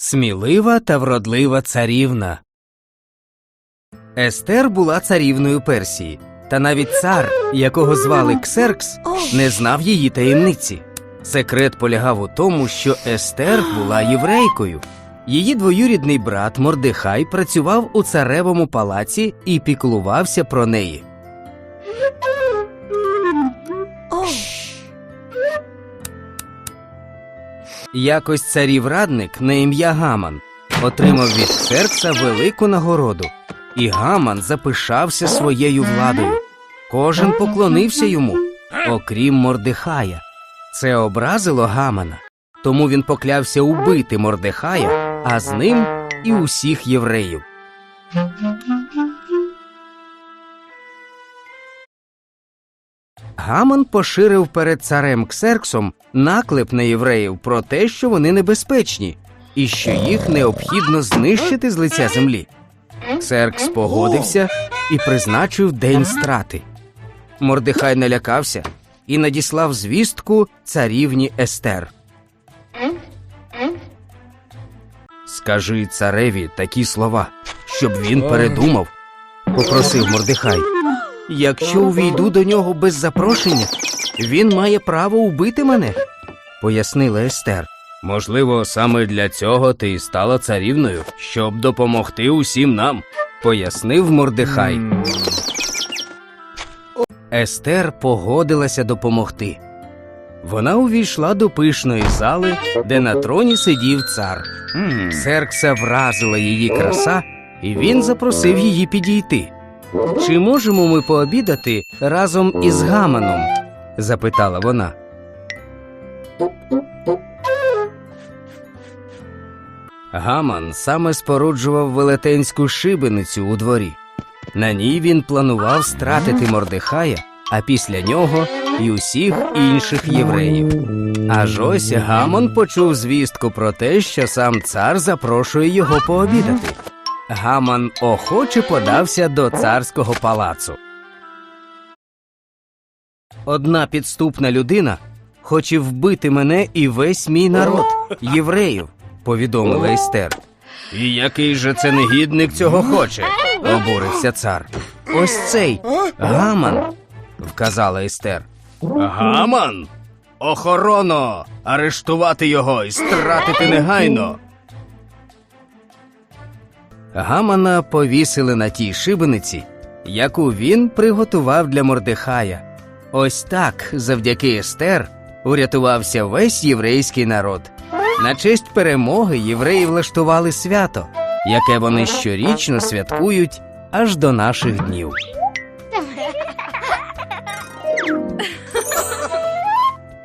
Смілива та вродлива царівна. Естер була царівною Персії, та навіть цар, якого звали Ксеркс, не знав її таємниці. Секрет полягав у тому, що Естер була єврейкою. Її двоюрідний брат Мордехай працював у царевому палаці і піклувався про неї. Якось царів радник на ім'я Гаман отримав від Ксеркса велику нагороду, і Гаман запишався своєю владою. Кожен поклонився йому, окрім Мордехая. Це образило Гамана, тому він поклявся убити Мордехая, а з ним і усіх євреїв. Гаман поширив перед царем Ксерксом наклеп на євреїв про те, що вони небезпечні, і що їх необхідно знищити з лиця землі. Ксеркс погодився і призначив день страти. Мордехай налякався і надіслав звістку царівні Естер. Скажи цареві такі слова, щоб він передумав, попросив Мордехай. Якщо увійду до нього без запрошення, він має право убити мене, пояснила Естер. Можливо, саме для цього ти і стала царівною, щоб допомогти усім нам, пояснив Мордехай. Естер погодилася допомогти. Вона увійшла до пишної зали, де на троні сидів цар. Серкса вразила її краса, і він запросив її підійти. Чи можемо ми пообідати разом із Гаманом? запитала вона. Гаман саме споруджував велетенську шибеницю у дворі. На ній він планував стратити Мордехая, а після нього і усіх інших євреїв. Аж ось Гамон почув звістку про те, що сам цар запрошує його пообідати. Гаман охоче подався до царського палацу. Одна підступна людина хоче вбити мене і весь мій народ, євреїв, повідомила Естер. І який же це негідник цього хоче? обурився цар. Ось цей Гаман, вказала Естер. Гаман? Охорона! Арештувати його і стратити негайно. Гамана повісили на тій шибениці, яку він приготував для Мордехая. Ось так, завдяки Естер, урятувався весь єврейський народ. На честь перемоги євреї влаштували свято, яке вони щорічно святкують аж до наших днів.